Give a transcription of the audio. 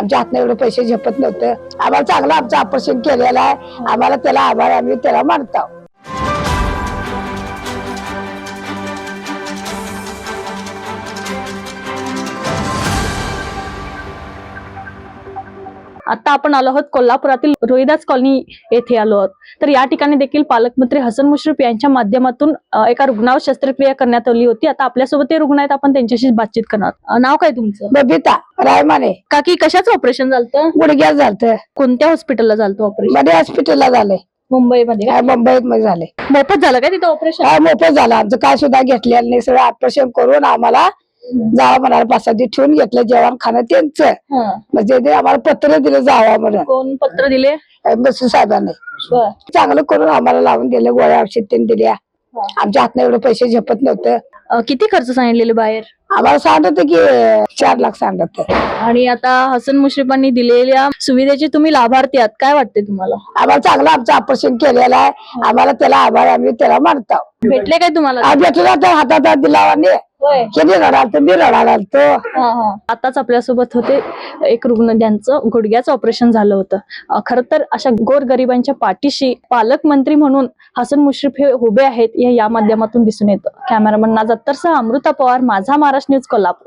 आमच्या हातनं एवढे पैसे झेपत नव्हतं. आम्हाला चांगलं आमचं ऑपरेशन केलेलं आहे. आम्हाला त्याला आभार आम्ही त्याला मानतो. आता आपण आलो आहोत कोल्हापुरातील रोहिदास कॉलनी येथे आलो आहोत. तर या ठिकाणी देखील पालकमंत्री हसन मुश्रीफ यांच्या माध्यमातून एका रुग्णावर शस्त्रक्रिया करण्यात आली होती. आता आपल्यासोबत ते रुग्ण आहेत. आपण त्यांच्याशी बातचीत करणार नाव काय तुमचं? बबिता रायमाने. काकी कशाचं ऑपरेशन झालं गुडघ्यात झालत. कोणत्या हॉस्पिटलला झालं ऑपरेशनमध्ये हॉस्पिटलला झालंय. मुंबईमध्ये? काय मुंबईत मध्ये झाले मोफत झालं काय तिथं ऑपरेशन मोठं झालं. आमचं काय सुद्धा घेतलेलं नाही. सगळं ऑपरेशन करून आम्हाला जावा म्हणाला दिवस ठेवून घेतलं जेवण खाणं त्यांचं. म्हणजे ते आम्हाला पत्र दिलं जावा म्हणून. कोण पत्र दिले? बसू साहेबांनी. बर. चांगलं करून आम्हाला लावून दिलं गोळ्या औषध त्यांनी दिल्या. आमच्या हातनं एवढे पैसे झेपत नव्हतं. अ, किती खर्च सांगितलेले बाहेर? आम्हाला सांगत होते की चार लाख सांगत होते. आणि आता हसन मुश्रीफांनी दिलेल्या सुविधेचे तुम्ही लाभार्थी आहात काय वाटते तुम्हाला? आम्हाला चांगलं आमचं ऑपरेशन केलेलं आहे. आम्हाला त्याला आभार आम्ही त्याला मानतो. भेटले काय तुम्हाला? आज भेटला तर हातात हात दिला आणि किती तर मी. आताच आपल्यासोबत होते एक रुग्ण ज्यांचं गुडघ्याचं ऑपरेशन झालं होतं. खरं तर अशा गोरगरिबांच्या पाठीशी पालकमंत्री म्हणून हसन मुश्रीफ हे उभे आहेत हे या माध्यमातून दिसून येतं. कॅमेरामन नाज अत्तरसह अमृता पवार माझा महाराष्ट्र न्यूज कोल्हापूर.